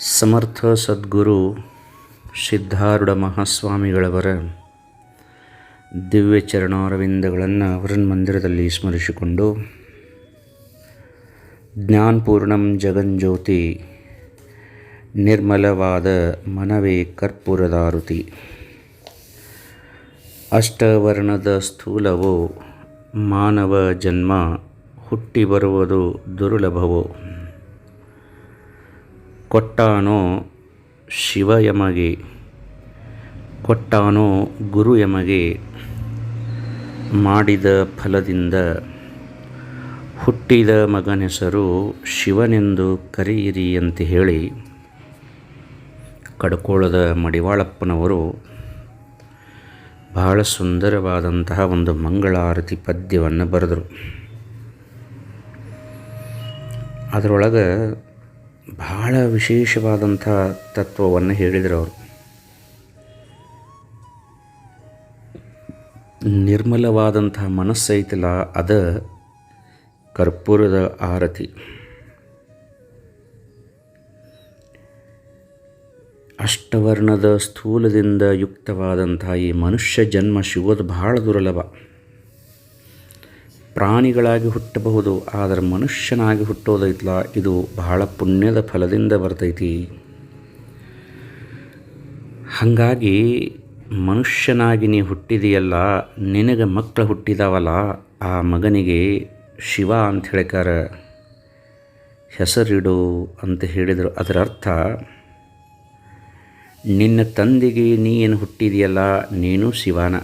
ಸಮರ್ಥ ಸದ್ಗುರು ಸಿದ್ಧಾರೂಢ ಮಹಾಸ್ವಾಮಿಗಳವರ ದಿವ್ಯ ಚರಣಾರವಿಂದಗಳನ್ನು ಮಂದಿರದಲ್ಲಿ ಸ್ಮರಿಸಿಕೊಂಡು, ಜ್ಞಾನಪೂರ್ಣಂ ಜಗಂಜ್ಯೋತಿ ನಿರ್ಮಲವಾದ ಮನವೇ ಕರ್ಪೂರದಾರುತಿ ಅಷ್ಟವರ್ಣದ ಸ್ಥೂಲವೋ ಮಾನವ ಜನ್ಮ ಹುಟ್ಟಿ ಬರುವುದು ದುರ್ಲಭವು. ಕೊಟ್ಟಾನೋ ಶಿವ ಯಮಗೆ, ಕೊಟ್ಟಾನೋ ಗುರು ಯಮಗೆ ಮಾಡಿದ ಫಲದಿಂದ ಹುಟ್ಟಿದ ಮಗನ ಹೆಸರು ಶಿವನೆಂದು ಕರೆಯಿರಿ ಅಂತ ಹೇಳಿ ಕಡ್ಕೋಳದ ಮಡಿವಾಳಪ್ಪನವರು ಬಹಳ ಸುಂದರವಾದಂತಹ ಒಂದು ಮಂಗಳಾರತಿ ಪದ್ಯವನ್ನು ಬರೆದರು. ಅದರೊಳಗೆ ಬಹಳ ವಿಶೇಷವಾದಂಥ ತತ್ವವನ್ನು ಹೇಳಿದರು ಅವರು. ನಿರ್ಮಲವಾದಂಥ ಮನಸ್ಸೈತಲ್ಲ ಅದ ಕರ್ಪೂರದ ಆರತಿ. ಅಷ್ಟವರ್ಣದ ಸ್ಥೂಲದಿಂದ ಯುಕ್ತವಾದಂಥ ಈ ಮನುಷ್ಯ ಜನ್ಮ ಸಿಗೋದು ಬಹಳ ದುರ್ಲಭ. ಪ್ರಾಣಿಗಳಾಗಿ ಹುಟ್ಟಬಹುದು, ಆದರೆ ಮನುಷ್ಯನಾಗಿ ಹುಟ್ಟೋದೈತ್ಲ ಇದು ಬಹಳ ಪುಣ್ಯದ ಫಲದಿಂದ ಬರ್ತೈತಿ. ಹಾಗಾಗಿ ಮನುಷ್ಯನಾಗಿ ನೀ ಹುಟ್ಟಿದೆಯಲ್ಲ, ನಿನಗೆ ಮಕ್ಕಳು ಹುಟ್ಟಿದಾವಲ್ಲ, ಆ ಮಗನಿಗೆ ಶಿವ ಅಂತ ಹೇಳಿಕಾರ ಹೆಸರಿಡು ಅಂತ ಹೇಳಿದರು. ಅದರ ಅರ್ಥ, ನಿನ್ನ ತಂದೆಗೆ ನೀ ಏನು ಹುಟ್ಟಿದೆಯಲ್ಲ, ನೀನು ಶಿವನ.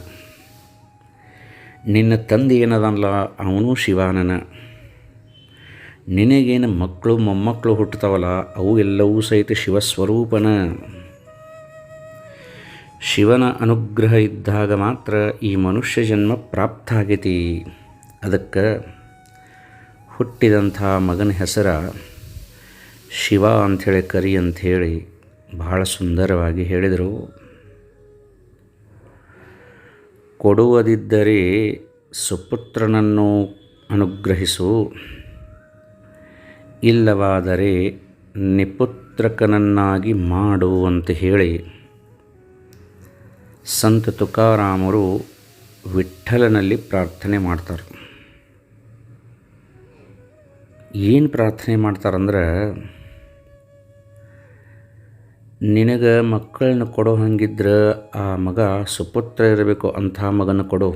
ನಿನ್ನ ತಂದೆ ಏನದಲ್ಲ ಅವನು ಶಿವಾನನ. ನಿನಗೇನು ಮಕ್ಕಳು ಮೊಮ್ಮಕ್ಕಳು ಹುಟ್ಟುತ್ತವಲ್ಲ, ಅವು ಎಲ್ಲವೂ ಸಹಿತ ಶಿವಸ್ವರೂಪನ. ಶಿವನ ಅನುಗ್ರಹ ಇದ್ದಾಗ ಮಾತ್ರ ಈ ಮನುಷ್ಯ ಜನ್ಮ ಪ್ರಾಪ್ತ ಆಗೈತಿ ಅದಕ್ಕೆ ಹುಟ್ಟಿದಂಥ ಮಗನ ಹೆಸರ ಶಿವ ಅಂಥೇಳಿ, ಕರಿ ಅಂಥೇಳಿ ಬಹಳ ಸುಂದರವಾಗಿ ಹೇಳಿದರು. ಕೊಡುವುದಿದ್ದರೆ ಸುಪುತ್ರನನ್ನು ಅನುಗ್ರಹಿಸು. ಇಲ್ಲವಾದರೆ ನಿಪುತ್ರಕನನ್ನಾಗಿ ಮಾಡು ಅಂತ ಹೇಳಿ ಸಂತ ತುಕಾರಾಮರು ವಿಠಲನಲ್ಲಿ ಪ್ರಾರ್ಥನೆ ಮಾಡ್ತಾರೆ. ಏನು ಪ್ರಾರ್ಥನೆ ಮಾಡ್ತಾರಂದ್ರೆ ನಿನಗೆ ಮಕ್ಕಳನ್ನ ಕೊಡೋ ಹಂಗಿದ್ರೆ ಆ ಮಗ ಸುಪುತ್ರ ಇರಬೇಕು ಅಂಥ ಮಗನ ಕೊಡು.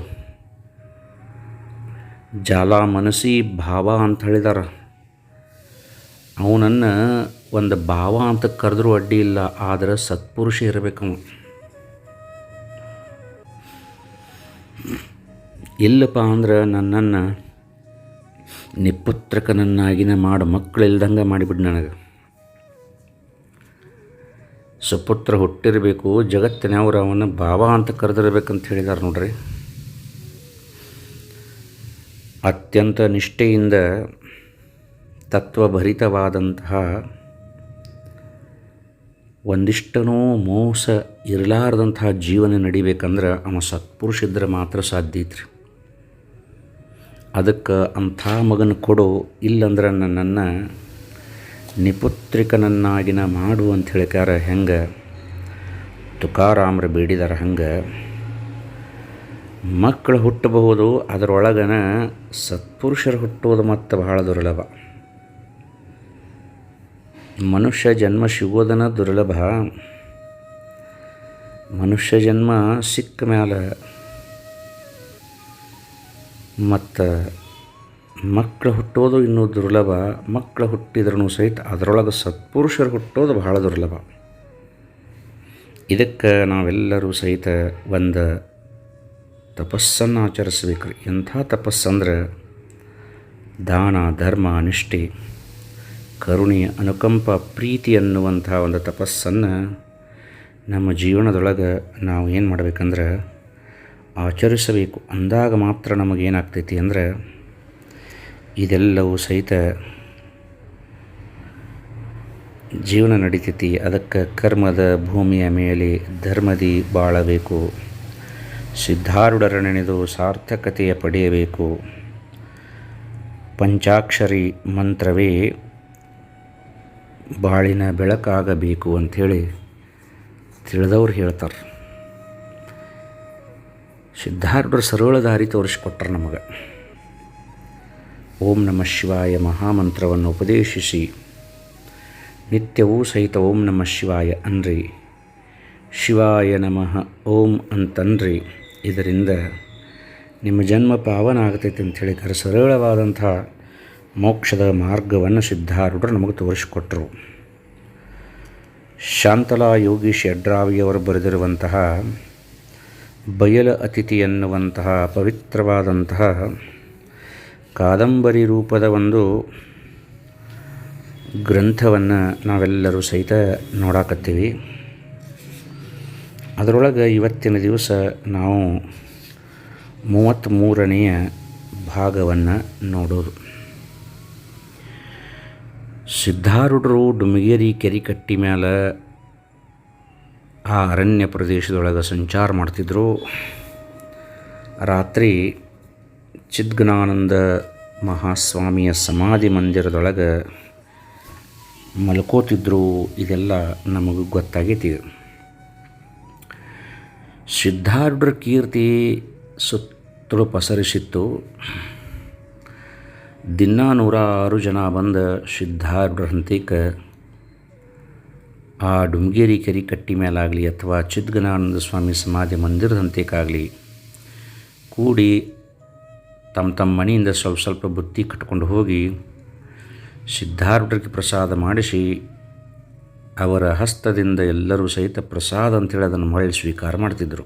ಜಾಲ ಮನಸಿ ಭಾವ ಅಂತ ಹೇಳಿದಾರ. ಅವನನ್ನು ಒಂದು ಭಾವ ಅಂತ ಕರೆದ್ರೂ ಅಡ್ಡಿ ಇಲ್ಲ, ಆದರೆ ಸತ್ಪುರುಷ ಇರಬೇಕು ಇಲ್ಲಪ್ಪ ಅಂದ್ರೆ ನನ್ನನ್ನು ನಿಪುತ್ರಕನನ್ನಾಗಿನ ಮಾಡು ಮಕ್ಕಳಿಲ್ದಂಗೆ ಮಾಡಿಬಿಡು ನನಗೆ. ಸುಪುತ್ರ ಹುಟ್ಟಿರಬೇಕು ಜಗತ್ತಿನವರು ಅವನ ಭಾವ ಅಂತ ಕರೆದಿರ್ಬೇಕಂತ ಹೇಳಿದ್ದಾರೆ ನೋಡ್ರಿ. ಅತ್ಯಂತ ನಿಷ್ಠೆಯಿಂದ ತತ್ವಭರಿತವಾದಂತಹ ಒಂದಿಷ್ಟನೂ ಮೋಸ ಇರಲಾರದಂತಹ ಜೀವನ ನಡಿಬೇಕಂದ್ರೆ ಅವ ಸತ್ಪುರುಷ ಇದ್ದರೆ ಮಾತ್ರ ಸಾಧ್ಯ ಐತ್ರಿ. ಅದಕ್ಕೆ ಅಂಥ ಮಗನ ಕೊಡು ಇಲ್ಲಂದ್ರೆ ನನ್ನನ್ನು ನಿಪುತ್ರಿಕನನ್ನಾಗಿನ ಮಾಡು ಅಂತ ಹೇಳಿಕಾರ ಹೆಂಗೆ? ತುಕಾರಾಮ್ರ ಬೇಡಿದಾರ ಹಂಗೆ? ಮಕ್ಕಳು ಹುಟ್ಟಬಹುದು, ಅದರೊಳಗನ ಸತ್ಪುರುಷರು ಹುಟ್ಟುವುದು ಮತ್ತು ಬಹಳ ದುರ್ಲಭ. ಮನುಷ್ಯ ಜನ್ಮ ಸಿಗೋದನ ದುರ್ಲಭ. ಮನುಷ್ಯ ಜನ್ಮ ಸಿಕ್ಕ ಮ್ಯಾಲ ಮತ್ತು ಮಕ್ಕಳು ಹುಟ್ಟೋದು ಇನ್ನೂ ದುರ್ಲಭ ಮಕ್ಕಳು ಹುಟ್ಟಿದ್ರೂ ಸಹಿತ ಅದರೊಳಗೆ ಸತ್ಪುರುಷರು ಹುಟ್ಟೋದು ಬಹಳ ದುರ್ಲಭ. ಇದಕ್ಕೆ ನಾವೆಲ್ಲರೂ ಸಹಿತ ಒಂದು ತಪಸ್ಸನ್ನು ಆಚರಿಸ್ಬೇಕು ರೀ ಎಂಥ ತಪಸ್ಸಂದ್ರೆ ದಾನ, ಧರ್ಮ, ನಿಷ್ಠೆ, ಕರುಣೆ, ಅನುಕಂಪ, ಪ್ರೀತಿ ಅನ್ನುವಂಥ ಒಂದು ತಪಸ್ಸನ್ನು ನಮ್ಮ ಜೀವನದೊಳಗೆ ನಾವು ಏನು ಮಾಡಬೇಕಂದ್ರೆ ಆಚರಿಸಬೇಕು. ಅಂದಾಗ ಮಾತ್ರ ನಮಗೇನಾಗ್ತೈತಿ ಅಂದರೆ ಇದೆಲ್ಲವೂ ಸಹಿತ ಜೀವನ ನಡೀತೈತಿ. ಅದಕ್ಕೆ ಕರ್ಮದ ಭೂಮಿಯ ಮೇಲೆ ಧರ್ಮದಿ ಬಾಳಬೇಕು. ಸಿದ್ಧಾರೂಢರ ನೆನೆದು ಸಾರ್ಥಕತೆಯ ಪಡೆಯಬೇಕು. ಪಂಚಾಕ್ಷರಿ ಮಂತ್ರವೇ ಬಾಳಿನ ಬೆಳಕಾಗಬೇಕು ಅಂಥೇಳಿ ತಿಳಿದವ್ರು ಹೇಳ್ತಾರೆ. ಸಿದ್ಧಾರೂಢರು ಸರಳ ದಾರಿ ತೋರಿಸ್ಕೊಟ್ರು ನಮಗೆ. ಓಂ ನಮಃ ಶಿವಾಯ ಮಹಾಮಂತ್ರವನ್ನು ಉಪದೇಶಿಸಿ. ನಿತ್ಯವೂ ಸಹಿತ ಓಂ ನಮಃ ಶಿವಾಯ ಅನ್ರಿ. ಶಿವಾಯ ನಮಃ ಓಂ ಅಂತನ್ರಿ. ಇದರಿಂದ ನಿಮ್ಮ ಜನ್ಮ ಪಾವನ ಆಗ್ತೈತೆ ಅಂಥೇಳಿ ಕರೆ ಸರಳವಾದಂಥ ಮೋಕ್ಷದ ಮಾರ್ಗವನ್ನು ಸಿದ್ಧಾರೂಢರು ನಮಗೆ ತೋರಿಸಿಕೊಟ್ರು. ಶಾಂತಲಾ ಯೋಗೀಶ್ ಯಡ್ರಾವಿಯವರು ಬರೆದಿರುವಂತಹ ಬಯಲ ಅತಿಥಿ ಎನ್ನುವಂತಹ ಪವಿತ್ರವಾದಂತಹ ಕಾದಂಬರಿ ರೂಪದ ಒಂದು ಗ್ರಂಥವನ್ನು ನಾವೆಲ್ಲರೂ ಸಹಿತ ನೋಡಾಕತ್ತೀವಿ. ಅದರೊಳಗೆ ಇವತ್ತಿನ ದಿವಸ ನಾವು ಮೂವತ್ತ್ಮೂರನೆಯ ಭಾಗವನ್ನು ನೋಡೋದು. ಸಿದ್ಧಾರೂಢರು ಡುಮಗೇರಿ ಕೆರಿಕಟ್ಟಿ ಮೇಲೆ ಆ ಅರಣ್ಯ ಪ್ರದೇಶದೊಳಗೆ ಸಂಚಾರ ಮಾಡ್ತಿದ್ರು. ರಾತ್ರಿ ಚಿದ್ಗನಾನಂದ ಮಹಾಸ್ವಾಮಿಯ ಸಮಾಧಿ ಮಂದಿರದೊಳಗೆ ಮಲ್ಕೋತಿದ್ರು ಇದೆಲ್ಲ ನಮಗೆ ಗೊತ್ತಾಗೈತಿ. ಸಿದ್ಧಾರೂಢರ ಕೀರ್ತಿ ಸುತ್ತಲೂ ಪಸರಿಸಿತ್ತು. ದಿನ ನೂರಾರು ಜನ ಬಂದ ಸಿದ್ಧಾರ್ಢ್ರ ಹಂತಿಕ ಆ ಡುಂಗೇರಿ ಕೆರಿ ಕಟ್ಟಿ ಮೇಲಾಗಲಿ ಅಥವಾ ಚಿದ್ಗನಾನಂದ ಸ್ವಾಮಿ ಸಮಾಧಿ ಮಂದಿರದ ಹಂತಿಕಾಗಲಿ ಕೂಡಿ ತಮ್ಮ ತಮ್ಮ ಮನೆಯಿಂದ ಸ್ವಲ್ಪ ಸ್ವಲ್ಪ ಬುತ್ತಿ ಕಟ್ಕೊಂಡು ಹೋಗಿ ಸಿದ್ಧಾರೂಢರಿಗೆ ಪ್ರಸಾದ ಮಾಡಿಸಿ ಅವರ ಹಸ್ತದಿಂದ ಎಲ್ಲರೂ ಸಹಿತ ಪ್ರಸಾದ ಅಂತೇಳಿ ಅದನ್ನು ಮರಳಿ ಸ್ವೀಕಾರ ಮಾಡ್ತಿದ್ದರು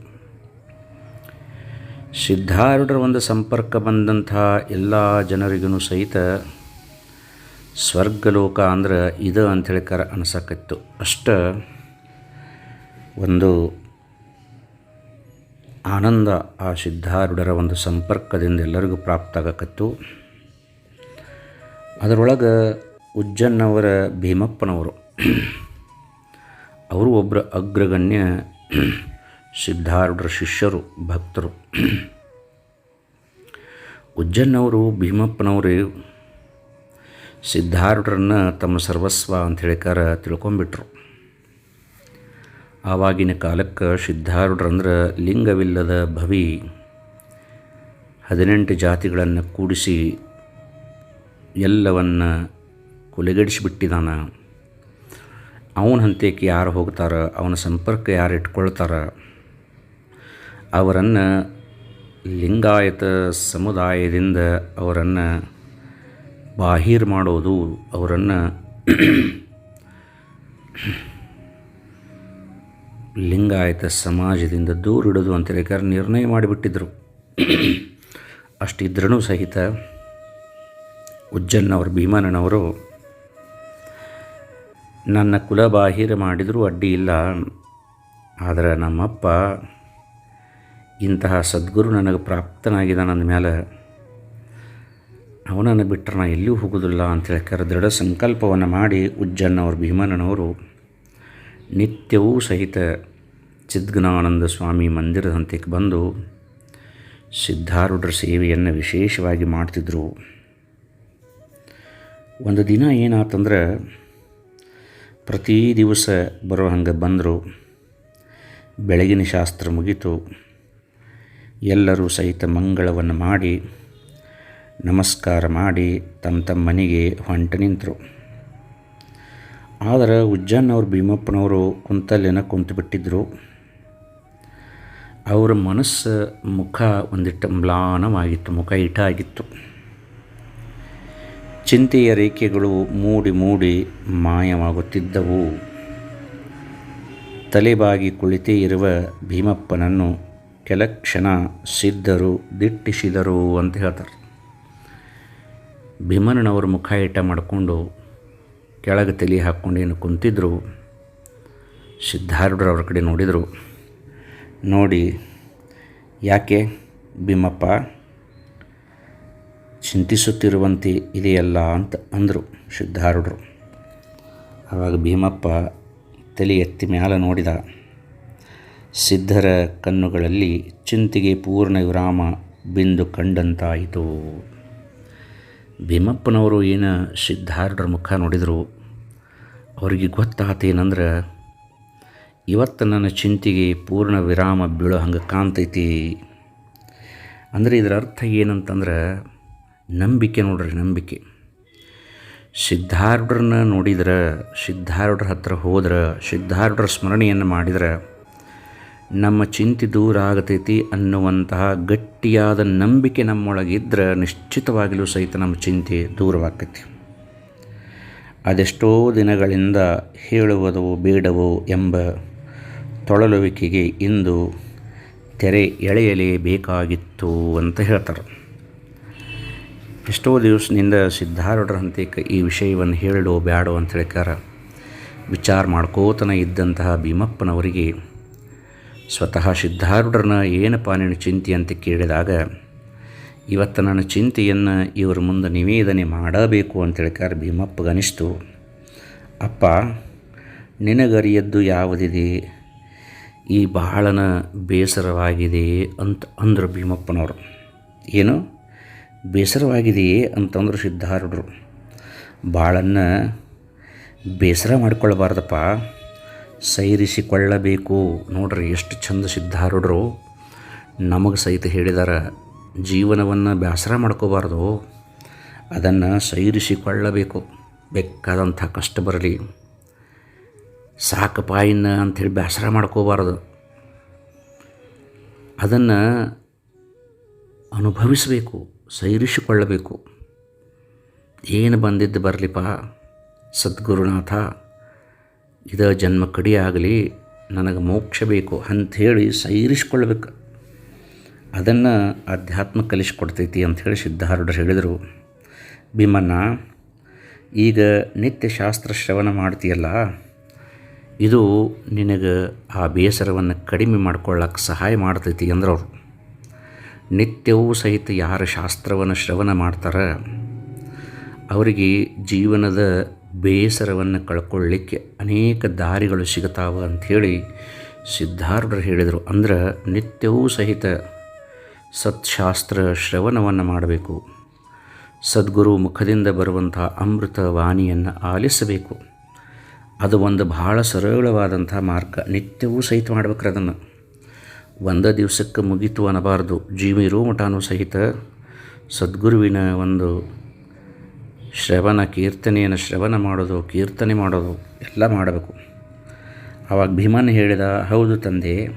ಸಿದ್ಧಾರೂಢರ ಒಂದು ಸಂಪರ್ಕ ಬಂದಂಥ ಎಲ್ಲ ಜನರಿಗೂ ಸಹಿತ ಸ್ವರ್ಗಲೋಕ ಅಂದ್ರೆ ಇದು ಅಂಥೇಳಿ ಕರ ಅನಿಸಕತ್ತು. ಅಷ್ಟ ಒಂದು ಆನಂದ ಆ ಸಿದ್ಧಾರೂಢರ ಒಂದು ಸಂಪರ್ಕದಿಂದ ಎಲ್ಲರಿಗೂ ಪ್ರಾಪ್ತ ಆಗಕತ್ತು ಅದರೊಳಗೆ ಉಜ್ಜನ್ನವರ ಭೀಮಪ್ಪನವರು, ಅವರು ಒಬ್ಬರ ಅಗ್ರಗಣ್ಯ ಸಿದ್ಧಾರೂಢರ ಶಿಷ್ಯರು, ಭಕ್ತರು. ಉಜ್ಜನ್ನವರು, ಭೀಮಪ್ಪನವರು ಸಿದ್ಧಾರೂಢರನ್ನು ತಮ್ಮ ಸರ್ವಸ್ವ ಅಂತ ಹೇಳಿಕಾರ ತಿಳ್ಕೊಂಬಿಟ್ರು ಆವಾಗಿನ ಕಾಲಕ್ಕೆ ಸಿದ್ಧಾರೂಢರಂದ್ರೆ ಲಿಂಗವಿಲ್ಲದ ಭವಿ ಹದಿನೆಂಟು ಜಾತಿಗಳನ್ನು ಕೂಡಿಸಿ ಎಲ್ಲವನ್ನು ಕೊಲೆಗಡಿಸಿಬಿಟ್ಟಿದ್ದಾನ ಅವನ ಹಂತಕ್ಕೆ ಯಾರು ಹೋಗ್ತಾರ, ಅವನ ಸಂಪರ್ಕ ಯಾರು ಇಟ್ಕೊಳ್ತಾರ, ಅವರನ್ನು ಲಿಂಗಾಯತ ಸಮುದಾಯದಿಂದ ಅವರನ್ನು ಬಾಹಿರ್ ಮಾಡೋದು, ಅವರನ್ನು ಲಿಂಗಾಯತ ಸಮಾಜದಿಂದ ದೂರಿಡೋದು ಅಂತ ಬೇಕಾದ್ರೆ ನಿರ್ಣಯ ಮಾಡಿಬಿಟ್ಟಿದ್ರು. ಅಷ್ಟಿದ್ರೂ ಸಹಿತ ಉಜ್ಜನ್ನವರು ಭೀಮಾನನವರು ನನ್ನ ಕುಲ ಬಾಹಿರ ಮಾಡಿದರೂ ಅಡ್ಡಿ ಇಲ್ಲ. ಆದರೆ ನಮ್ಮಪ್ಪ ಇಂತಹ ಸದ್ಗುರು ನನಗೆ ಪ್ರಾಪ್ತನಾಗಿದ್ದಾನಂದ ಮೇಲೆ ಅವನನ್ನು ಬಿಟ್ಟರೆ ನಾನು ಎಲ್ಲಿಯೂ ಹೋಗೋದಿಲ್ಲ ಅಂತೇಳಿ ಕರೆ ದೃಢ ಸಂಕಲ್ಪವನ್ನು ಮಾಡಿ ಉಜ್ಜನ್ನವರು ಭೀಮಣ್ಣನವರು ನಿತ್ಯವೂ ಸಹಿತ ಚಿದ್ಗನಾನಂದ ಸ್ವಾಮಿ ಮಂದಿರದ ಹಂತಕ್ಕೆ ಬಂದು ಸಿದ್ಧಾರೂಢರ ಸೇವೆಯನ್ನು ವಿಶೇಷವಾಗಿ ಮಾಡ್ತಿದ್ರು. ಒಂದು ದಿನ ಏನಾತಂದ್ರೆ ಪ್ರತಿ ದಿವಸ ಬರೋ ಹಂಗೆ ಬಂದರು. ಬೆಳಗಿನ ಶಾಸ್ತ್ರ ಮುಗೀತು. ಎಲ್ಲರೂ ಸಹಿತ ಮಂಗಳವನ್ನು ಮಾಡಿ, ನಮಸ್ಕಾರ ಮಾಡಿ ತಮ್ಮ ತಮ್ಮ ಮನೆಗೆ ಹೊಂಟು ನಿಂತರು. ಆದರೆ ಉಜ್ಜನ್ನವ್ರು ಭೀಮಪ್ಪನವರು ಕುಂತಲ್ಲೇನ ಕುಂತು ಬಿಟ್ಟಿದ್ದರು ಅವರ ಮನಸ್ಸು ಮುಖ ಒಂದಿಟ್ಟು ಮ್ಲಾನವಾಗಿತ್ತು, ಮುಖ ಇಟ ಆಗಿತ್ತು. ಚಿಂತೆಯ ರೇಖೆಗಳು ಮೂಡಿ ಮೂಡಿ ಮಾಯವಾಗುತ್ತಿದ್ದವು. ತಲೆಬಾಗಿ ಕುಳಿತೇ ಇರುವ ಭೀಮಪ್ಪನನ್ನು ಕೆಲ ಕ್ಷಣ ಸಿದ್ಧರು ದಿಟ್ಟಿಸಿದರು ಅಂತ ಹೇಳ್ತಾರೆ. ಭೀಮನವರು ಮುಖ ಇಟ ಮಾಡಿಕೊಂಡು ಕೆಳಗೆ ತಲೆ ಹಾಕ್ಕೊಂಡೇನು ಕುಂತಿದ್ರು, ಸಿದ್ಧಾರೂಢರು ಅವ್ರ ಕಡೆ ನೋಡಿದರು. ನೋಡಿ, ಯಾಕೆ ಭೀಮಪ್ಪ ಚಿಂತಿಸುತ್ತಿರುವಂತೆ ಇದೆಯಲ್ಲ ಅಂತ ಅಂದರು ಸಿದ್ಧಾರೂಢರು. ಆವಾಗ ಭೀಮಪ್ಪ ತಲೆ ಎತ್ತಿ ಮ್ಯಾಲ ನೋಡಿದ, ಸಿದ್ಧರ ಕಣ್ಣುಗಳಲ್ಲಿ ಚಿಂತೆಗೆ ಪೂರ್ಣ ವಿರಾಮ ಬಿಂದು ಕಂಡಂತಾಯಿತು. ಭೀಮಪ್ಪನವರು ಏನು ಸಿದ್ಧಾರ್ಢರ ಮುಖ ನೋಡಿದರು, ಅವರಿಗೆ ಗೊತ್ತಾತೇನಂದ್ರೆ, ಇವತ್ತು ನನ್ನ ಚಿಂತೆಗೆ ಪೂರ್ಣ ವಿರಾಮ ಬೀಳೋ ಹಂಗೆ ಕಾಣ್ತೈತಿ. ಅಂದರೆ ಇದರ ಅರ್ಥ ಏನಂತಂದ್ರೆ, ನಂಬಿಕೆ ನೋಡ್ರಿ, ನಂಬಿಕೆ. ಸಿದ್ಧಾರ್ಢರನ್ನ ನೋಡಿದ್ರೆ ಸಿದ್ಧಾರ್ಢರ ಹತ್ರ ಹೋದ್ರೆ ಸಿದ್ಧಾರ್ಢರ ಸ್ಮರಣೆಯನ್ನು ಮಾಡಿದ್ರೆ ನಮ್ಮ ಚಿಂತೆ ದೂರ ಆಗತೈತಿ ಅನ್ನುವಂತಹ ಗಟ್ಟಿಯಾದ ನಂಬಿಕೆ ನಮ್ಮೊಳಗಿದ್ರೆ ನಿಶ್ಚಿತವಾಗಿಯೂ ಸಹಿತ ನಮ್ಮ ಚಿಂತೆ ದೂರವಾಗ್ತೈತಿ. ಅದೆಷ್ಟೋ ದಿನಗಳಿಂದ ಹೇಳುವುದೋ ಬೇಡವೋ ಎಂಬ ತೊಳಲುವಿಕೆಗೆ ಇಂದು ತೆರೆ ಎಳೆಯಲೇಬೇಕಾಗಿತ್ತು ಅಂತ ಹೇಳ್ತಾರೆ. ಎಷ್ಟೋ ದಿವಸದಿಂದ ಸಿದ್ಧಾರೂಢರ ಈ ವಿಷಯವನ್ನು ಹೇಳೋ ಬ್ಯಾಡೋ ಅಂತ ಹೇಳ್ಕಾರ ವಿಚಾರ ಮಾಡ್ಕೋತನ ಇದ್ದಂತಹ ಭೀಮಪ್ಪನವರಿಗೆ ಸ್ವತಃ ಸಿದ್ಧಾರೂಢರನ್ನ ಏನಪ್ಪ ನೀನು ಚಿಂತೆ ಅಂತ ಕೇಳಿದಾಗ, ಇವತ್ತು ನನ್ನ ಚಿಂತೆಯನ್ನು ಇವ್ರ ಮುಂದೆ ನಿವೇದನೆ ಮಾಡಬೇಕು ಅಂತ ಹೇಳ್ಕಾರ ಭೀಮಪ್ಪಗನಿಸ್ತು ಅಪ್ಪ, ನಿನಗರಿಯದ್ದು ಯಾವುದಿದೆ? ಈ ಬಾಳನ ಬೇಸರವಾಗಿದೆ ಅಂತ ಅಂದರು ಭೀಮಪ್ಪನವರು. ಏನು? ಬೇಸರವಾಗಿದೆಯೇ ಅಂತಂದರು ಸಿದ್ಧಾರೂಢರು. ಭಾಳನ್ನ ಬೇಸರ ಮಾಡ್ಕೊಳ್ಬಾರ್ದಪ್ಪ. ಸೈರಿಸಿಕೊಳ್ಳಬೇಕು. ನೋಡ್ರಿ ಎಷ್ಟು ಚಂದ ಸಿದ್ಧಾರೂಢರು. ನಮಗೆ ಸಹಿತ ಹೇಳಿದಾರ, ಜೀವನವನ್ನು ಬೇಸರ ಮಾಡ್ಕೋಬಾರ್ದು. ಅದನ್ನು ಸೈರಿಸಿಕೊಳ್ಳಬೇಕು. ಬೇಕಾದಂಥ ಕಷ್ಟ ಬರಲಿ. ಸಾಕಪ್ಪ ಇನ್ನು ಅಂಥೇಳಿ ಬೇಸರ ಮಾಡ್ಕೋಬಾರ್ದು. ಅದನ್ನು ಅನುಭವಿಸಬೇಕು, ಸೈರಿಸಿಕೊಳ್ಳಬೇಕು. ಏನು ಬಂದಿದ್ದು ಬರಲಿಪ್ಪ? ಸದ್ಗುರುನಾಥ. ಇದ ಜನ್ಮ ಕಡಿಯಾಗಲಿ ನನಗೆ ಮೋಕ್ಷ ಬೇಕು ಅಂಥೇಳಿ ಸೈರಿಸ್ಕೊಳ್ಬೇಕು. ಅದನ್ನು ಅಧ್ಯಾತ್ಮ ಕಲಿಸ್ಕೊಡ್ತೈತಿ ಅಂಥೇಳಿ ಸಿದ್ಧಾರೂಢರು ಹೇಳಿದರು. ಭೀಮಣ್ಣ, ಈಗ ನಿತ್ಯ ಶಾಸ್ತ್ರ ಶ್ರವಣ ಮಾಡ್ತೀಯಲ್ಲ, ಇದು ನಿನಗೆ ಆ ಬೇಸರವನ್ನು ಕಡಿಮೆ ಮಾಡ್ಕೊಳ್ಳೋಕೆ ಸಹಾಯ ಮಾಡ್ತೈತಿ ಅಂದ್ರವ್ರು. ನಿತ್ಯವೂ ಸಹಿತ ಯಾರು ಶಾಸ್ತ್ರವನ್ನು ಶ್ರವಣ ಮಾಡ್ತಾರೆ, ಅವರಿಗೆ ಜೀವನದ ಬೇಸರವನ್ನು ಕಳ್ಕೊಳ್ಳಿಕ್ಕೆ ಅನೇಕ ದಾರಿಗಳು ಸಿಗುತ್ತಾವೆ ಅಂಥೇಳಿ ಸಿದ್ಧಾರ್ಥರು ಹೇಳಿದರು. ಅಂದ್ರೆ ನಿತ್ಯವೂ ಸಹಿತ ಸತ್ಶಾಸ್ತ್ರ ಶ್ರವಣವನ್ನು ಮಾಡಬೇಕು. ಸದ್ಗುರು ಮುಖದಿಂದ ಬರುವಂಥ ಅಮೃತ ವಾಣಿಯನ್ನು ಆಲಿಸಬೇಕು. ಅದು ಒಂದು ಬಹಳ ಸರಳವಾದಂಥ ಮಾರ್ಗ. ನಿತ್ಯವೂ ಸಹಿತ ಮಾಡ್ಬೇಕ್ರೆ ಅದನ್ನು. ಒಂದೇ ದಿವಸಕ್ಕೆ ಮುಗೀತು ಅನ್ನಬಾರ್ದು. ಜೀವಿ ಮಠನೂ ಸಹಿತ ಸದ್ಗುರುವಿನ ಒಂದು ಶ್ರವಣ ಕೀರ್ತನೆಯನ್ನು ಶ್ರವಣ ಮಾಡೋದು, ಕೀರ್ತನೆ ಮಾಡೋದು ಎಲ್ಲ ಮಾಡಬೇಕು. ಆವಾಗ ಭೀಮನ್ ಹೇಳಿದ, ಹೌದು ತಂದೆ,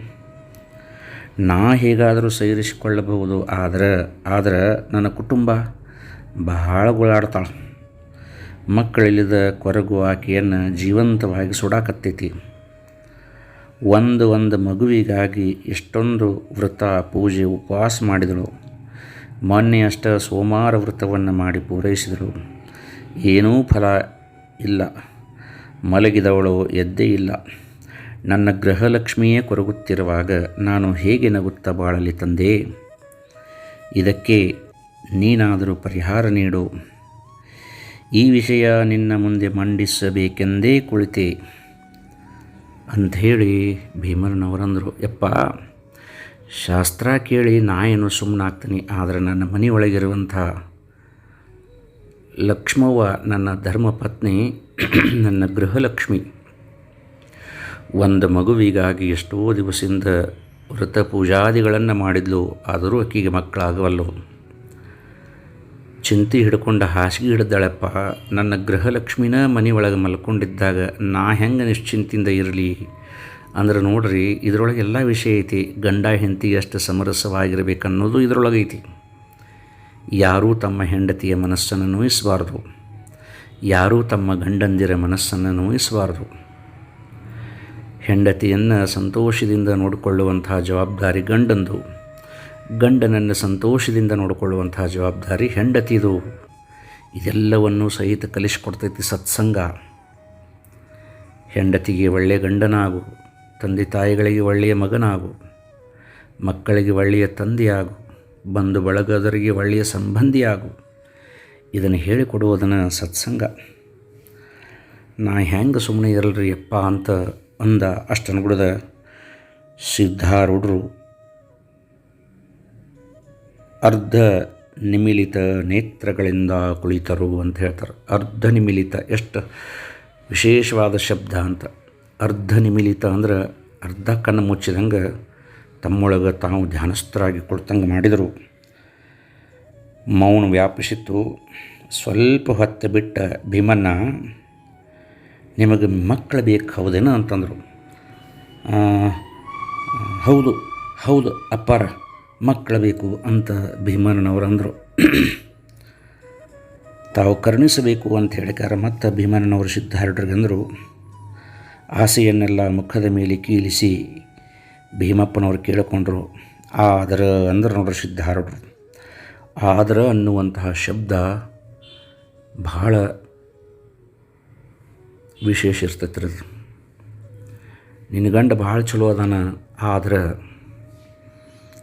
ನಾ ಹೇಗಾದರೂ ಸೇರಿಸಿಕೊಳ್ಳಬಹುದು, ಆದರೆ ಆದರೆ ನನ್ನ ಕುಟುಂಬ ಬಹಳ ಗುಳಾಡ್ತಾಳೆ. ಮಕ್ಕಳಿಲ್ಲದ ಕೊರಗು ಆಕೆಯನ್ನು ಜೀವಂತವಾಗಿ ಸುಡಾಕತ್ತೈತಿ. ಒಂದು ಒಂದು ಮಗುವಿಗಾಗಿ ಎಷ್ಟೊಂದು ವ್ರತ, ಪೂಜೆ, ಉಪವಾಸ ಮಾಡಿದಳು. ಮೊನ್ನೆ ಅಷ್ಟ ಸೋಮವಾರ ವ್ರತವನ್ನು ಮಾಡಿ ಪೂರೈಸಿದಳು. ಏನೂ ಫಲ ಇಲ್ಲ. ಮಲಗಿದವಳು ಎದ್ದೇ ಇಲ್ಲ. ನನ್ನ ಗೃಹಲಕ್ಷ್ಮಿಯೇ ಕೊರಗುತ್ತಿರುವಾಗ ನಾನು ಹೇಗೆ ನಗುತ್ತಾ ಬಾಳಲಿ ತಂದೆ? ಇದಕ್ಕೆ ನೀನಾದರೂ ಪರಿಹಾರ ನೀಡು. ಈ ವಿಷಯ ನಿನ್ನ ಮುಂದೆ ಮಂಡಿಸಬೇಕೆಂದೇ ಕುಳಿತೆ. ಅಂಥೇಳಿ ಭೀಮರನವರಂದರು ಯಪ್ಪ, ಶಾಸ್ತ್ರ ಕೇಳಿ ನಾ ಏನು ಸುಮ್ಮನಾಗ್ತೀನಿ ಆದರೆ ನನ್ನ ಮನೆಯೊಳಗಿರುವಂಥ ಲಕ್ಷ್ಮವ್ವ, ನನ್ನ ಧರ್ಮಪತ್ನಿ, ನನ್ನ ಗೃಹಲಕ್ಷ್ಮಿ. ಒಂದು ಮಗುವಿಗಾಗಿ ಎಷ್ಟೋ ದಿವಸದಿಂದ ವ್ರತ ಪೂಜಾದಿಗಳನ್ನು ಮಾಡಿದ್ಲು, ಆದರೂ ಅಕ್ಕಿಗೆ ಮಕ್ಕಳಾಗವಲ್ಲು. ಚಿಂತೆ ಹಿಡ್ಕೊಂಡ ಹಾಸಿಗೆ ಹಿಡ್ದಾಳಪ್ಪ, ನನ್ನ ಗೃಹಲಕ್ಷ್ಮಿನ ಮನೆ ಒಳಗೆ ಮಲ್ಕೊಂಡಿದ್ದಾಗ ನಾ ಹೆಂಗೆ ನಿಶ್ಚಿಂತಿಂದ ಇರಲಿ? ಅಂದ್ರೆ ನೋಡ್ರಿ, ಇದರೊಳಗೆ ಎಲ್ಲ ವಿಷಯ ಐತಿ, ಗಂಡ ಹೆಂಡತಿ ಎಷ್ಟು ಸಮರಸವಾಗಿರಬೇಕನ್ನೋದು ಇದರೊಳಗೈತಿ. ಯಾರೂ ತಮ್ಮ ಹೆಂಡತಿಯ ಮನಸ್ಸನ್ನು ನೋಯಿಸಬಾರ್ದು. ಯಾರೂ ತಮ್ಮ ಗಂಡಂದಿರ ಮನಸ್ಸನ್ನು ನೋಯಿಸಬಾರ್ದು. ಹೆಂಡತಿಯನ್ನು ಸಂತೋಷದಿಂದ ನೋಡಿಕೊಳ್ಳುವಂತಹ ಜವಾಬ್ದಾರಿ ಗಂಡಂದು. ಗಂಡನನ್ನು ಸಂತೋಷದಿಂದ ನೋಡಿಕೊಳ್ಳುವಂತಹ ಜವಾಬ್ದಾರಿ ಹೆಂಡತಿದು. ಇದೆಲ್ಲವನ್ನೂ ಸಹಿತ ಕಲಿಸಿಕೊಡ್ತೈತಿ ಸತ್ಸಂಗ. ಹೆಂಡತಿಗೆ ಒಳ್ಳೆಯ ಗಂಡನಾಗು, ತಂದೆ ತಾಯಿಗಳಿಗೆ ಒಳ್ಳೆಯ ಮಗನಾಗು, ಮಕ್ಕಳಿಗೆ ಒಳ್ಳೆಯ ತಂದೆಯಾಗು. ಬಂಧು ಬಳಗದರಿಗೆ ಒಳ್ಳೆಯ ಸಂಬಂಧಿಯಾಗು ಇದನ್ನು ಹೇಳಿಕೊಡುವುದನ್ನು ಸತ್ಸಂಗ. ನಾ ಹೆಂಗೆ ಸುಮ್ಮನೆ ಇರಲ್ರಿ ಅಪ್ಪ ಅಂತ ಅಂದ ಅಷ್ಟನ್ನು ಬಿಡದ ಸಿದ್ಧಾರೂಢರು. ಅರ್ಧ ನಿಮಿಲಿತ ನೇತ್ರಗಳಿಂದ ಕುಳಿತರು ಅಂತ ಹೇಳ್ತಾರೆ. ಅರ್ಧ ನಿಮಿಲಿತ ಎಷ್ಟು ವಿಶೇಷವಾದ ಶಬ್ದ ಅಂತ. ಅರ್ಧ ನಿಮಿಲಿತ ಅಂದ್ರೆ ಅರ್ಧ ಕಣ್ಣು ಮುಚ್ಚಿದಂಗೆ ತಮ್ಮೊಳಗೆ ತಾವು ಧ್ಯಾನಸ್ಥರಾಗಿ ಕುಳಿತಂಗೆ ಮಾಡಿದರು. ಮೌನ ವ್ಯಾಪಿಸಿತು. ಸ್ವಲ್ಪ ಹೊತ್ತು ಬಿಟ್ಟ ಭೀಮನ್ನ ನಿಮಗೆ ಮಕ್ಕಳು ಬೇಕು ಹೌದೇನು ಅಂತಂದರು ಹೌದು ಹೌದು ಅಪ್ಪಾರ, ಮಕ್ಕಳು ಬೇಕು ಅಂತ ಭೀಮಣ್ಣನವರು ಅಂದರು. ತಾವು ಕರುಣಿಸಬೇಕು ಅಂತ ಹೇಳಿಕಾರ ಮತ್ತು ಭೀಮನ್ನವರು ಸಿದ್ಧಾರ್ಡ್ರಿಗೆ ಅಂದರು ಆಸೆಯನ್ನೆಲ್ಲ ಮುಖದ ಮೇಲೆ ಕೀಲಿಸಿ ಭೀಮಪ್ಪನವರು ಕೇಳಿಕೊಂಡ್ರು ಆದರ ಅಂದ್ರೆ ನೋಡ್ರಿ ಸಿದ್ಧಾರಡ್ರು ಆದ್ರೆ ಅನ್ನುವಂತಹ ಶಬ್ದ ಭಾಳ ವಿಶೇಷ ಇರ್ತೈತೆ ರೀ. ನಿನ್ನ ಗಂಡ ಭಾಳ ಚಲೋ ಅದಾನ ಆದ್ರೆ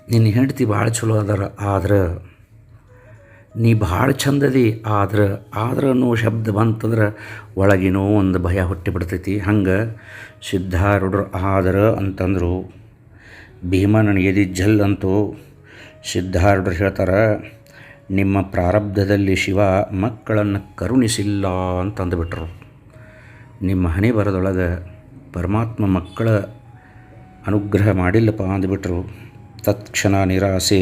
ನಿನ್ನ ಹೆಂಡತಿ ಭಾಳ ಚಲೋ ಅದಾರ ಆದ್ರೆ ನೀ ಭಾಳ ಚಂದದಿ ಆದ್ರೆ ಆದ್ರೆ ಅನ್ನೋ ಶಬ್ದ ಬಂತಂದ್ರೆ ಒಳಗಿನೋ ಒಂದು ಭಯ ಹುಟ್ಟಿಬಿಡ್ತೈತಿ ಹಂಗೆ ಸಿದ್ಧಾರೂಢರು ಆದ್ರೆ ಅಂತಂದರು ಭೀಮ ನನಗೆ ಎದಿ ಜಲ್ ಅಂತೂ ಸಿದ್ಧಾರೂಢರು ಹೇಳ್ತಾರೆ, ನಿಮ್ಮ ಪ್ರಾರಬ್ಧದಲ್ಲಿ ಶಿವ ಮಕ್ಕಳನ್ನು ಕರುಣಿಸಿಲ್ಲ ಅಂತಂದುಬಿಟ್ರು. ನಿಮ್ಮ ಹಣೆ ಬರದೊಳಗೆ ಪರಮಾತ್ಮ ಮಕ್ಕಳ ಅನುಗ್ರಹ ಮಾಡಿಲ್ಲಪ್ಪ ಅಂದುಬಿಟ್ರು. ತತ್ಕ್ಷಣ ನಿರಾಸೆ,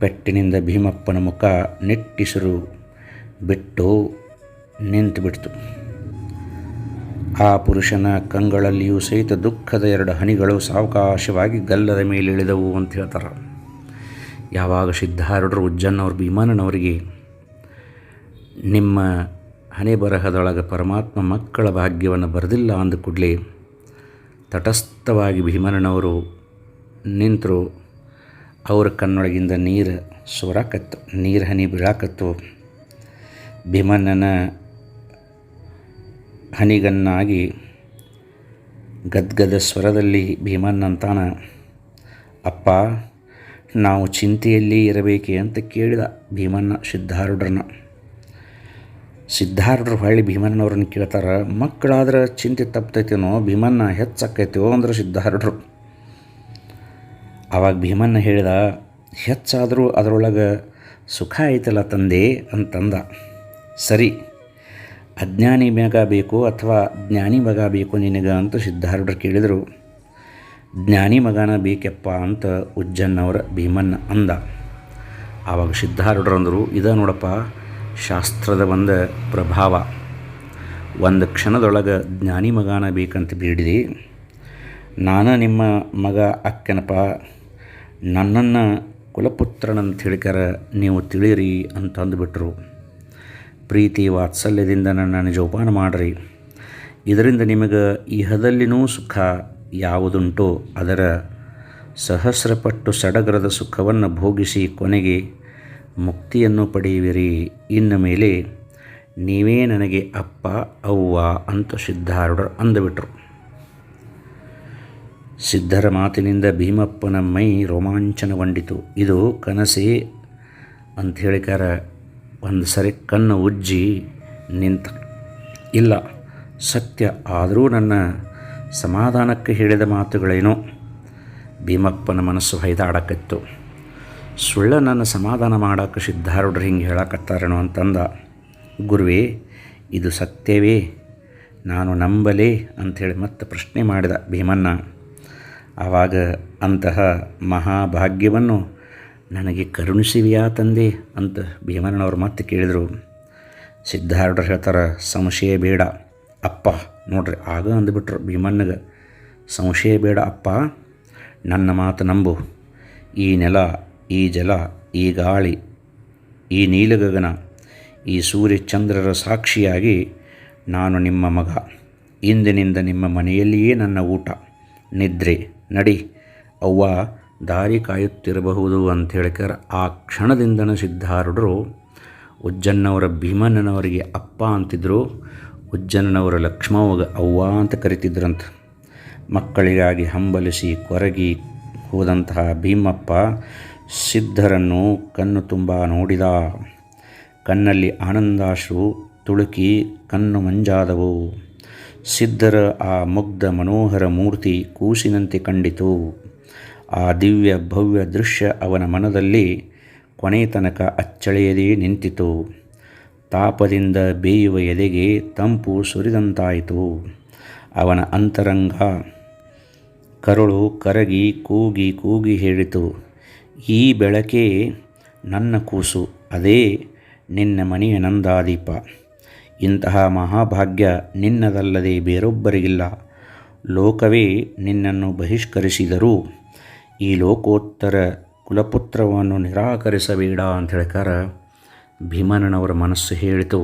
ಪೆಟ್ಟಿನಿಂದ ಭೀಮಪ್ಪನ ಮುಖ ನೆಟ್ಟಿಸಿರು, ಬಿಟ್ಟು ನಿಂತು ಬಿಡ್ತು ಆ ಪುರುಷನ ಕಂಗಳಲ್ಲಿಯೂ ಸಹಿತ ದುಃಖದ ಎರಡು ಹನಿಗಳು ಸಾವಕಾಶವಾಗಿ ಗಲ್ಲದ ಮೇಲೆ ಇಳಿದವು ಅಂತ ಹೇಳ್ತಾರೆ. ಯಾವಾಗ ಸಿದ್ಧಾರೂಢರು ಉಜ್ಜನ್ನವ್ರ ಭೀಮಾನನವರಿಗೆ ನಿಮ್ಮ ಹಣೆ ಬರಹದೊಳಗೆ ಪರಮಾತ್ಮ ಮಕ್ಕಳ ಭಾಗ್ಯವನ್ನು ಬರೆದಿಲ್ಲ ಅಂದ ಕೂಡಲೇ ತಟಸ್ಥವಾಗಿ ಭೀಮನನವರು ನಿಂತರು. ಅವರ ಕಣ್ಣೊಳಗಿಂದ ನೀರು ಸೋರಾಕತ್ತು, ನೀರು ಹನಿ ಬೀಳಾಕತ್ತು. ಭೀಮಣ್ಣನ ಹನಿಗನ್ನಾಗಿ ಗದ್ಗದ ಸ್ವರದಲ್ಲಿ ಭೀಮನ್ನಂತಾನ, ಅಪ್ಪ, ನಾವು ಚಿಂತೆಯಲ್ಲಿ ಇರಬೇಕೆ ಅಂತ ಕೇಳಿದ ಭೀಮಣ್ಣ ಸಿದ್ಧಾರೂಢರನ್ನ. ಸಿದ್ಧಾರೂಢರು ಹೊಳ್ಳಿ ಭೀಮಣ್ಣವ್ರನ್ನ ಕೇಳ್ತಾರೆ, ಮಕ್ಕಳಾದ್ರೆ ಚಿಂತೆ ತಪ್ತೈತೇನೋ ಭೀಮಣ್ಣ ಹೆಚ್ಚಾಕೈತೇವೋ ಅಂದ್ರೆ ಸಿದ್ಧಾರೂಢರು. ಆವಾಗ ಭೀಮಣ್ಣ ಹೇಳಿದ, ಹೆಚ್ಚಾದರೂ ಅದರೊಳಗೆ ಸುಖ ಐತಲ್ಲ ತಂದೆ ಅಂತಂದ. ಸರಿ ಅಜ್ಞಾನಿ ಮಗ ಬೇಕು ಅಥವಾ ಜ್ಞಾನಿ ಮಗ ಬೇಕು ನಿನಗೆ ಅಂತ ಸಿದ್ಧಾರೂಢರು ಕೇಳಿದರು. ಜ್ಞಾನಿ ಮಗನ ಬೇಕೆಪ್ಪ ಅಂತ ಉಜ್ಜನ್ನವರ ಭೀಮನ್ನ ಅಂದ. ಆವಾಗ ಸಿದ್ಧಾರೂಢರು ಅಂದರು ಇದ ನೋಡಪ್ಪ, ಶಾಸ್ತ್ರದ ಒಂದು ಪ್ರಭಾವ. ಒಂದು ಕ್ಷಣದೊಳಗೆ ಜ್ಞಾನಿ ಮಗನ ಬೇಕಂತ ಬೇಡಿದೆ. ನಾನು ನಿಮ್ಮ ಮಗ ಅಕ್ಕನಪ್ಪ. ನನ್ನನ್ನು ಕುಲಪುತ್ರನಂತ ಹೇಳಿಕರ ನೀವು ತಿಳಿಯಿರಿ ಅಂತ ಅಂದುಬಿಟ್ರು. ಪ್ರೀತಿ ವಾತ್ಸಲ್ಯದಿಂದ ನನ್ನನ್ನು ಜೋಪಾನ ಮಾಡಿರಿ. ಇದರಿಂದ ನಿಮಗೆ ಇಹದಲ್ಲಿನೂ ಸುಖ ಯಾವುದುಂಟೋ ಅದರ ಸಹಸ್ರಪಟ್ಟು ಸಡಗರದ ಸುಖವನ್ನು ಭೋಗಿಸಿ ಕೊನೆಗೆ ಮುಕ್ತಿಯನ್ನು ಪಡೆಯುವಿರಿ. ಇನ್ನು ಮೇಲೆ ನೀವೇ ನನಗೆ ಅಪ್ಪ, ಅವ್ವ ಅಂತ ಸಿದ್ಧಾರೂಢರು ಅಂದುಬಿಟ್ರು. ಸಿದ್ಧರ ಮಾತಿನಿಂದ ಭೀಮಪ್ಪನ ಮೈ ರೋಮಾಂಚನಗೊಂಡಿತು. ಇದು ಕನಸೇ ಅಂತ ಹೇಳಿಕಾರ ಒಂದು ಸರಿ ಕಣ್ಣು ಉಜ್ಜಿ ನಿಂತ. ಇಲ್ಲ, ಸತ್ಯ ಆದರೂ ನನ್ನ ಸಮಾಧಾನಕ್ಕೆ ಹೇಳಿದ ಮಾತುಗಳೇನೋ. ಭೀಮಪ್ಪನ ಮನಸ್ಸು ಹೈದಾಡಕತ್ತು. ಸುಳ್ಳ ನನ್ನ ಸಮಾಧಾನ ಮಾಡೋಕ್ಕೆ ಸಿದ್ಧಾರೂಢರು ಹಿಂಗೆ ಹೇಳಕತ್ತಾರೇನೋ ಅಂತಂದ. ಗುರುವೇ, ಇದು ಸತ್ಯವೇ, ನಾನು ನಂಬಲೇ ಅಂಥೇಳಿ ಮತ್ತೆ ಪ್ರಶ್ನೆ ಮಾಡಿದ ಭೀಮಣ್ಣ ಆವಾಗ ಅಂತಹ ಮಹಾಭಾಗ್ಯವನ್ನು ನನಗೆ ಕರುಣಿಸಿವೆಯಾ ತಂದೆ ಅಂತ ಭೀಮಣ್ಣನವ್ರು ಮತ್ತೆ ಕೇಳಿದರು. ಸಿದ್ಧಾರೂಢರು ಹೇಳ್ತಾರೆ ಸಂಶಯ ಬೇಡ ಅಪ್ಪ. ನೋಡ್ರಿ, ಆಗ ಅಂದುಬಿಟ್ರು ಭೀಮಣ್ಣಗೆ ಸಂಶಯ ಬೇಡ ಅಪ್ಪ, ನನ್ನ ಮಾತು ನಂಬು. ಈ ನೆಲ, ಈ ಜಲ, ಈ ಗಾಳಿ, ಈ ನೀಲಗಗನ, ಈ ಸೂರ್ಯ ಚಂದ್ರರ ಸಾಕ್ಷಿಯಾಗಿ ನಾನು ನಿಮ್ಮ ಮಗ. ಇಂದಿನಿಂದ ನಿಮ್ಮ ಮನೆಯಲ್ಲಿಯೇ ನನ್ನ ಊಟ. ನಿದ್ರೆ, ನಡಿ, ಅವ್ವ ದಾರಿ ಕಾಯುತ್ತಿರಬಹುದು ಅಂತ ಹೇಳಿಕರ ಆ ಕ್ಷಣದಿಂದನೇ ಸಿದ್ಧಾರೂಢರು, ಉಜ್ಜನ್ನವರ ಭೀಮಣ್ಣನವರಿಗೆ ಅಪ್ಪ ಅಂತಿದ್ರು ಉಜ್ಜನ್ನವರ ಲಕ್ಷ್ಮವಾಗ ಅವ್ವ ಅಂತ ಕರಿತಿದ್ರಂತ. ಮಕ್ಕಳಿಗಾಗಿ ಹಂಬಲಿಸಿ ಕೊರಗಿ ಹೋದಂತಹ ಭೀಮಪ್ಪ ಸಿದ್ಧರನ್ನು ಕಣ್ಣು ತುಂಬ ನೋಡಿದ. ಕಣ್ಣಲ್ಲಿ ಆನಂದಾಶ್ರು ತುಳುಕಿ ಕಣ್ಣು ಮಂಜಾದವು. ಸಿದ್ಧರ ಆ ಮುಗ್ಧ ಮನೋಹರ ಮೂರ್ತಿ ಕೂಸಿನಂತೆ ಕಂಡಿತು. ಆ ದಿವ್ಯ ಭವ್ಯ ದೃಶ್ಯ ಅವನ ಮನದಲ್ಲಿ ಕೊನೆ ತನಕ ಅಚ್ಚಳೆಯದೇ ನಿಂತಿತು. ತಾಪದಿಂದ ಬೇಯುವ ಎದೆಗೆ ತಂಪು ಸುರಿದಂತಾಯಿತು. ಅವನ ಅಂತರಂಗ ಕರುಳು ಕರಗಿ ಕೂಗಿ ಕೂಗಿ ಹೇಳಿತು, ಈ ಬೆಳಕೆ ನನ್ನ ಕೂಸು, ಅದೇ ನಿನ್ನ ಮನೆಯ ನಂದಾದೀಪ. ಇಂತಹ ಮಹಾಭಾಗ್ಯ ನಿನ್ನದಲ್ಲದೆ ಬೇರೊಬ್ಬರಿಗಿಲ್ಲ. ಲೋಕವೇ ನಿನ್ನನ್ನು ಬಹಿಷ್ಕರಿಸಿದರೂ ಈ ಲೋಕೋತ್ತರ ಕುಲಪುತ್ರವನ್ನು ನಿರಾಕರಿಸಬೇಡ ಅಂತ ಹೇಳ್ಕಾರ ಭೀಮನನವರ ಮನಸ್ಸು ಹೇಳಿತು.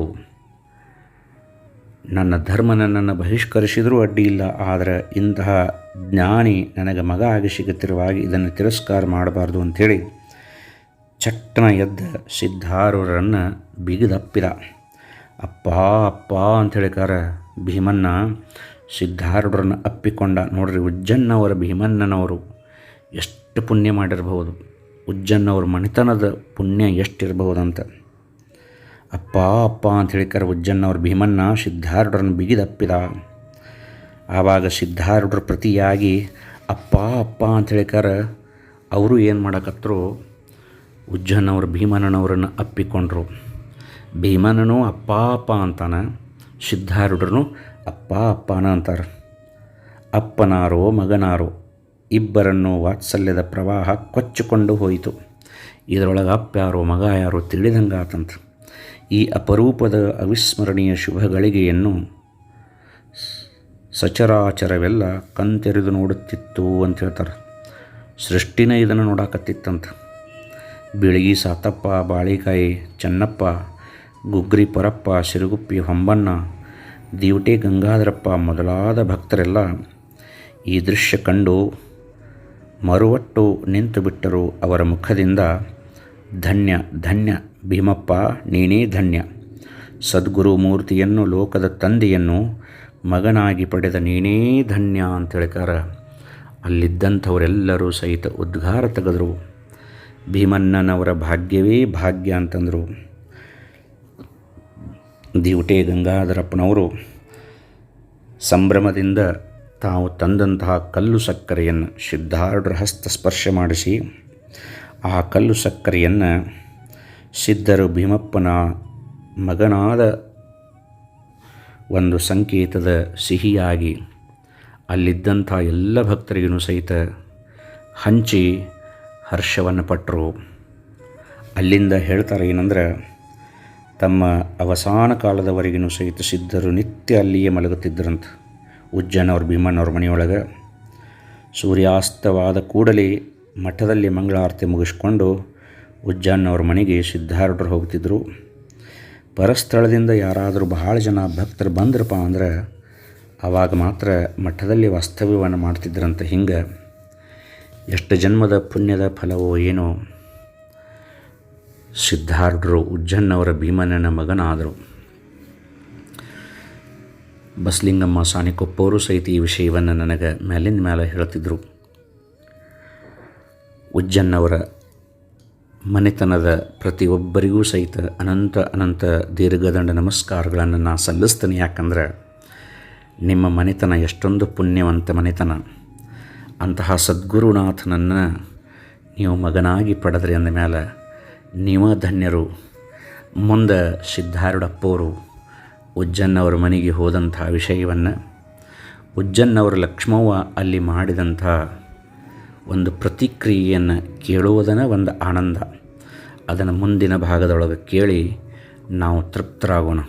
ನನ್ನ ಧರ್ಮ ನನ್ನನ್ನು ಬಹಿಷ್ಕರಿಸಿದರೂ ಅಡ್ಡಿ ಇಲ್ಲ, ಆದರೆ ಇಂತಹ ಜ್ಞಾನಿ ನನಗೆ ಮಗ ಆಗಿ ಸಿಗುತ್ತಿರುವಾಗ ಇದನ್ನು ತಿರಸ್ಕಾರ ಮಾಡಬಾರ್ದು ಅಂಥೇಳಿ ಚಟ್ಟನ ಎದ್ದ ಸಿದ್ಧಾರೂರನ್ನು ಬಿಗಿದಪ್ಪಿದ. ಅಪ್ಪ ಅಪ್ಪ ಅಂಥೇಳಿಕಾರ ಭೀಮನ್ನ ಸಿದ್ಧಾರೂಢರನ್ನು ಅಪ್ಪಿಕೊಂಡ. ನೋಡ್ರಿ ಉಜ್ಜನ್ನವರ ಭೀಮನ್ನನವರು ಎಷ್ಟು ಪುಣ್ಯ ಮಾಡಿರಬಹುದು. ಉಜ್ಜನ್ನವ್ರ ಮನೆತನದ ಪುಣ್ಯ ಎಷ್ಟಿರಬಹುದಂತ. ಅಪ್ಪ ಅಪ್ಪ ಅಂತ ಹೇಳಿಕರ ಉಜ್ಜನ್ನವ್ರ ಭೀಮಣ್ಣ ಸಿದ್ಧಾರೂಢರನ್ನು ಬಿಗಿದಪ್ಪಿದ. ಆವಾಗ ಸಿದ್ಧಾರೂಢರ ಪ್ರತಿಯಾಗಿ ಅಪ್ಪ ಅಪ್ಪ ಅಂತ ಹೇಳಿಕರ ಅವರು ಏನು ಮಾಡಕತ್ತರು ಉಜ್ಜನ್ನವ್ರ ಭೀಮನನವರನ್ನು ಅಪ್ಪಿಕೊಂಡ್ರು. ಭೀಮನನು ಅಪ್ಪ ಅಪ್ಪ ಅಂತಾನೆ ಸಿದ್ಧಾರೂಢರನು ಅಪ್ಪ, ಅಪ್ಪನ ಅಂತಾರೆ. ಅಪ್ಪನಾರೋ, ಮಗನಾರೋ ಇಬ್ಬರನ್ನು ವಾತ್ಸಲ್ಯದ ಪ್ರವಾಹ ಕೊಚ್ಚಿಕೊಂಡು ಹೋಯಿತು. ಇದರೊಳಗೆ ಅಪ್ಪ ಯಾರೋ ಮಗ ಯಾರೋ ತಿಳಿದಂಗಾತಂತ. ಈ ಅಪರೂಪದ ಅವಿಸ್ಮರಣೀಯ ಶುಭಗಳಿಗೆಯನ್ನು ಸಚರಾಚರವೆಲ್ಲ ಕಂತೆರೆದು ನೋಡುತ್ತಿತ್ತು ಅಂತ ಹೇಳ್ತಾರೆ. ಸೃಷ್ಟಿನ ಇದನ್ನು ನೋಡಾಕತ್ತಿತ್ತಂತ. ಬಿಳಿಗಿ ಸಾತಪ್ಪ, ಬಾಳಿಕಾಯಿ, ಚೆನ್ನಪ್ಪ, ಗುಗ್ರಿ ಪರಪ್ಪ, ಸಿರುಗುಪ್ಪಿ ಹೊಂಬಣ್ಣ, ದಿವಟೆ ಗಂಗಾಧರಪ್ಪ ಮೊದಲಾದ ಭಕ್ತರೆಲ್ಲ ಈ ದೃಶ್ಯ ಕಂಡು ಮರುವಟ್ಟು ನಿಂತುಬಿಟ್ಟರು ಅವರ ಮುಖದಿಂದ, ಧನ್ಯ ಧನ್ಯ, ಭೀಮಪ್ಪ, ನೀನೇ ಧನ್ಯ. ಸದ್ಗುರು ಮೂರ್ತಿಯನ್ನು ಲೋಕದ ತಂದೆಯನ್ನು ಮಗನಾಗಿ ಪಡೆದ ನೀನೇ ಧನ್ಯ ಅಂತ ಹೇಳ್ಕಾರ. ಅಲ್ಲಿದ್ದಂಥವರೆಲ್ಲರೂ ಸಹಿತ ಉದ್ಗಾರ ತೆಗೆದರು. ಭೀಮಣ್ಣನವರ ಭಾಗ್ಯವೇ ಭಾಗ್ಯ ಅಂತಂದರು. ದಿವಟೆ ಗಂಗಾಧರಪ್ಪನವರು ಸಂಭ್ರಮದಿಂದ ತಾವು ತಂದಂತಹ ಕಲ್ಲು ಸಕ್ಕರೆಯನ್ನು ಸಿದ್ಧಾರ್ಢರ ಹಸ್ತ ಸ್ಪರ್ಶ ಮಾಡಿಸಿ, ಆ ಕಲ್ಲು ಸಕ್ಕರೆಯನ್ನು ಸಿದ್ಧರು ಭೀಮಪ್ಪನ ಮಗನಾದ ಒಂದು ಸಂಕೇತದ ಸಿಹಿಯಾಗಿ ಅಲ್ಲಿದ್ದಂಥ ಎಲ್ಲ ಭಕ್ತರಿಗೂ ಸಹಿತ ಹಂಚಿ ಹರ್ಷವನ್ನು ಪಟ್ಟರು ಅಲ್ಲಿಂದ ಹೇಳ್ತಾರೆ ಏನಂದ್ರೆ, ತಮ್ಮ ಅವಸಾನ ಕಾಲದವರೆಗಿನೂ ಸಹಿತ ಸಿದ್ಧರು ನಿತ್ಯ ಅಲ್ಲಿಯೇ ಮಲಗುತ್ತಿದ್ದರಂತ. ಉಜ್ಜನವ್ರ ಭೀಮಣ್ಣವ್ರ ಮನೆಯೊಳಗೆ ಸೂರ್ಯಾಸ್ತವಾದ ಕೂಡಲೇ ಮಠದಲ್ಲಿ ಮಂಗಳಾರತಿ ಮುಗಿಸ್ಕೊಂಡು ಉಜ್ಜನ್ನವ್ರ ಮನೆಗೆ ಸಿದ್ಧಾರೂಢರು ಹೋಗ್ತಿದ್ದರು ಪರಸ್ಥಳದಿಂದ ಯಾರಾದರೂ ಬಹಳ ಜನ ಭಕ್ತರು ಬಂದ್ರಪ್ಪ ಅಂದ್ರೆ ಆವಾಗ ಮಾತ್ರ ಮಠದಲ್ಲಿ ವಾಸ್ತವ್ಯವನ್ನು ಮಾಡ್ತಿದ್ರಂತ ಹಿಂಗೆ ಎಷ್ಟು ಜನ್ಮದ ಪುಣ್ಯದ ಫಲವೋ ಏನೋ ಸಿದ್ಧಾರ್ಢರು ಉಜ್ಜನ್ನವರ ಭೀಮಣ್ಣನ ಮಗನಾದರು. ಬಸಲಿಂಗಮ್ಮ ಸಾಣಿಕೊಪ್ಪವರು ಸಹಿತ ಈ ವಿಷಯವನ್ನು ನನಗೆ ಮೇಲಿನ ಮೇಲೆ ಹೇಳ್ತಿದ್ದರು ಉಜ್ಜನ್ನವರ ಮನೆತನದ ಪ್ರತಿಯೊಬ್ಬರಿಗೂ ಸಹಿತ ಅನಂತ ಅನಂತ ದೀರ್ಘದಂಡ ನಮಸ್ಕಾರಗಳನ್ನು ನಾನು ಸಲ್ಲಿಸ್ತೇನೆ. ಯಾಕಂದ್ರೆ ನಿಮ್ಮ ಮನೆತನ ಎಷ್ಟೊಂದು ಪುಣ್ಯವಂತ ಮನೆತನ. ಅಂತಹ ಸದ್ಗುರುನಾಥನನ್ನು ನೀವು ಮಗನಾಗಿ ಪಡೆದ್ರಿ ಅಂದ ಮೇಲೆ ನೀವ ಧನ್ಯರು ಮುಂದೆ ಸಿದ್ಧಾರೂಢಪ್ಪವರು ಉಜ್ಜನ್ನವರ ಮನೆಗೆ ಹೋದಂಥ ವಿಷಯವನ್ನು, ಉಜ್ಜನ್ನವರ ಲಕ್ಷ್ಮವ್ವ ಅಲ್ಲಿ ಮಾಡಿದಂಥ ಒಂದು ಪ್ರತಿಕ್ರಿಯೆಯನ್ನು ಕೇಳುವುದನ್ನು ಒಂದು ಆನಂದ. ಅದನ್ನು ಮುಂದಿನ ಭಾಗದೊಳಗೆ ಕೇಳಿ ನಾವು ತೃಪ್ತರಾಗೋಣ.